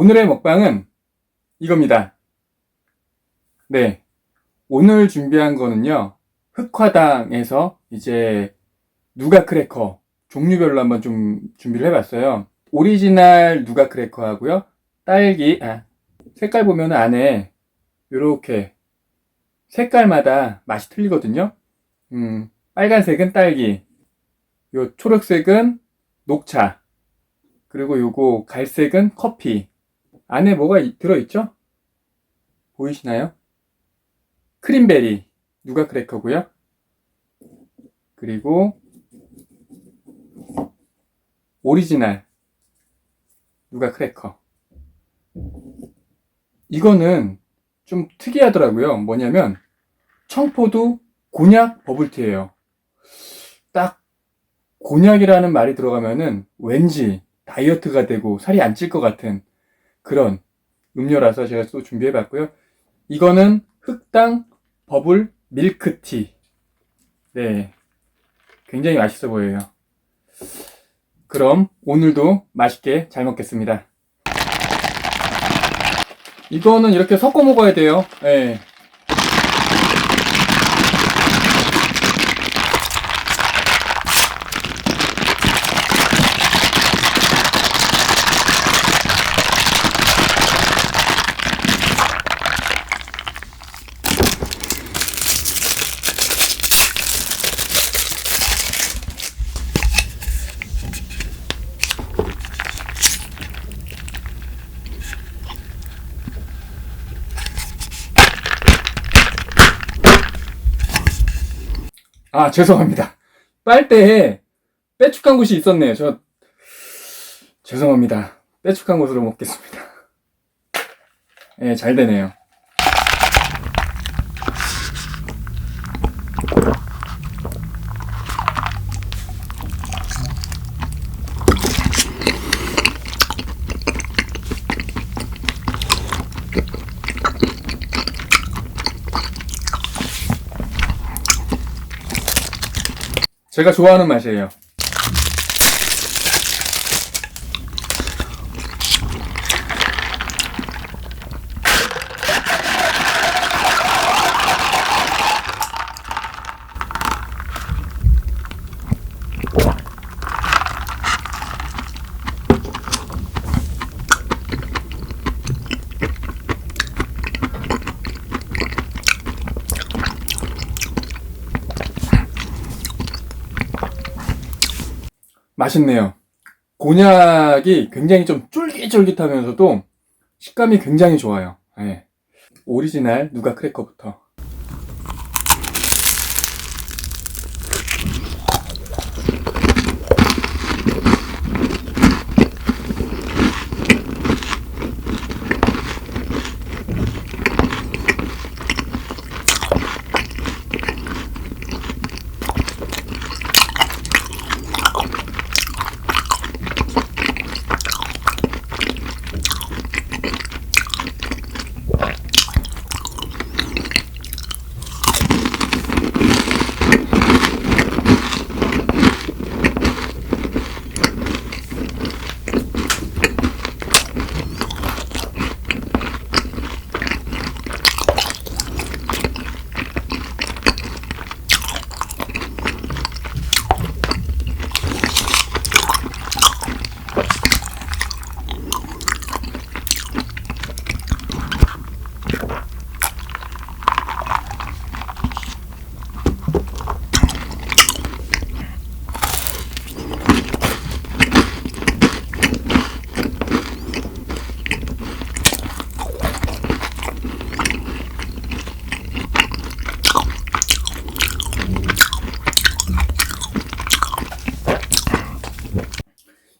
오늘의 먹방은 이겁니다. 네. 오늘 준비한 거는요, 흑화당에서 이제 누가 크래커 종류별로 한번 좀 준비를 해봤어요. 오리지널 누가 크래커 하고요, 딸기, 아, 색깔 보면 안에 요렇게 색깔마다 맛이 틀리거든요. 음, 빨간색은 딸기, 요 초록색은 녹차, 그리고 요거 갈색은 커피. 안에 뭐가 이- 들어있죠? 보이시나요? 크림베리, 누가 크래커고요. 그리고 오리지널, 누가 크래커. 이거는 좀 특이하더라고요. 뭐냐면 청포도 곤약 버블티예요. 딱 곤약이라는 말이 들어가면은 왠지 다이어트가 되고 살이 안 찔 것 같은 그런 음료라서 제가 또 준비해 봤고요. 이거는 흑당 버블 밀크티. 네. 굉장히 맛있어 보여요. 그럼 오늘도 맛있게 잘 먹겠습니다. 이거는 이렇게 섞어 먹어야 돼요. 네. 아, 죄송합니다. 빨대에 빼축한 곳이 있었네요. 저, 죄송합니다. 빼축한 곳으로 먹겠습니다. 예, 잘 되네요. 제가 좋아하는 맛이에요. 맛있네요. 곤약이 굉장히 좀 쫄깃쫄깃하면서도 식감이 굉장히 좋아요. 예. 오리지널 누가 크래커부터.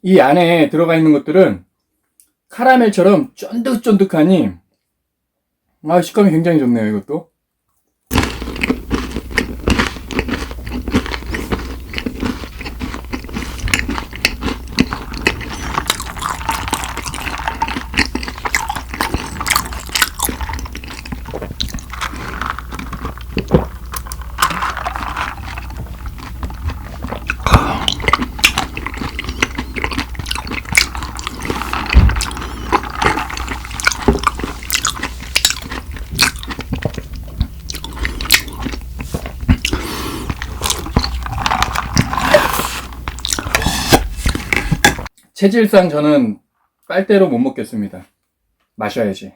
이 안에 들어가 있는 것들은 카라멜처럼 쫀득쫀득하니 아 식감이 굉장히 좋네요 이것도 체질상 저는 빨대로 못 먹겠습니다. 마셔야지.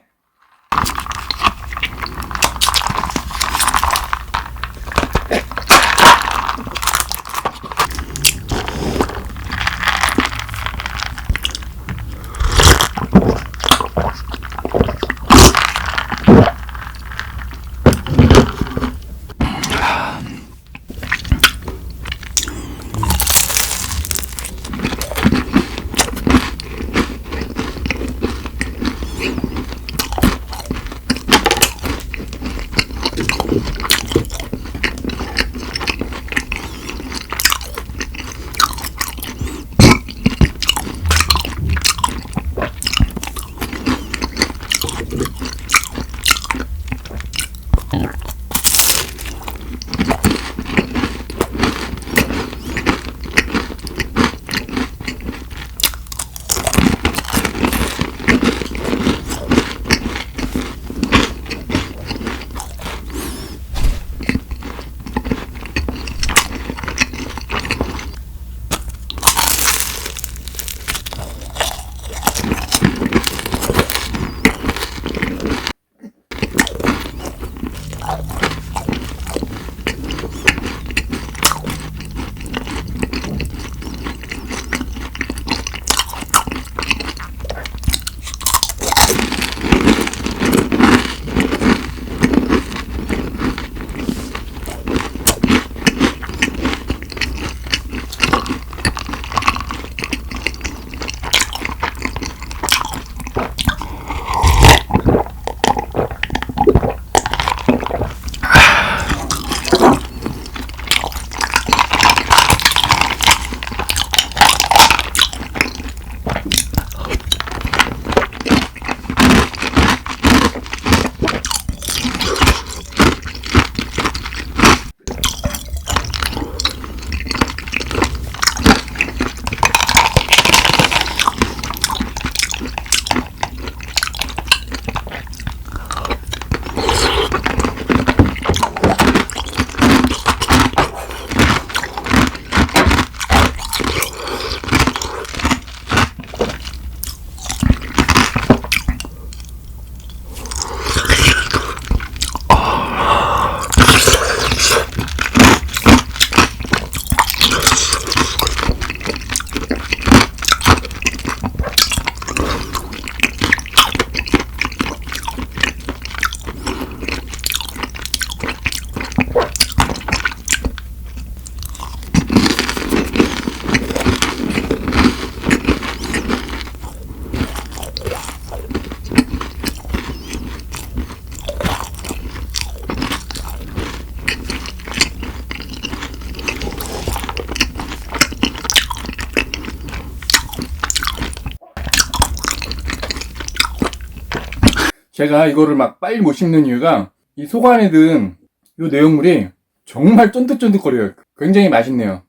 제가 이거를 막 빨리 못 씹는 이유가 이속 안에 든 이 내용물이 정말 쫀득쫀득거려요. 굉장히 맛있네요.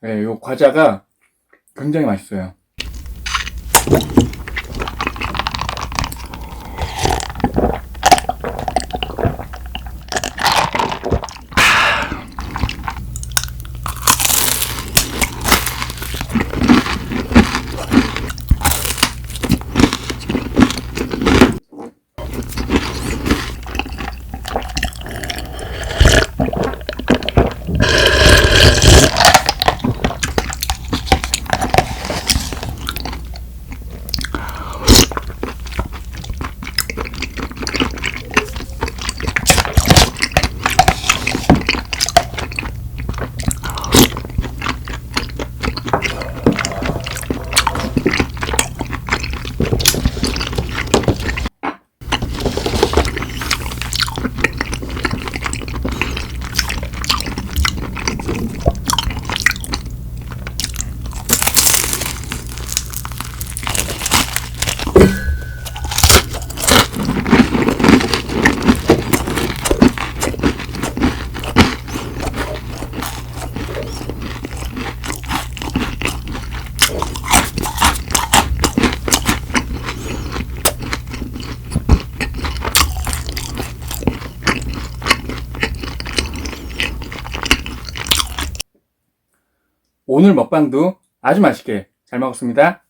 네, 이 과자가 굉장히 맛있어요. 오늘 먹방도 아주 맛있게 잘 먹었습니다.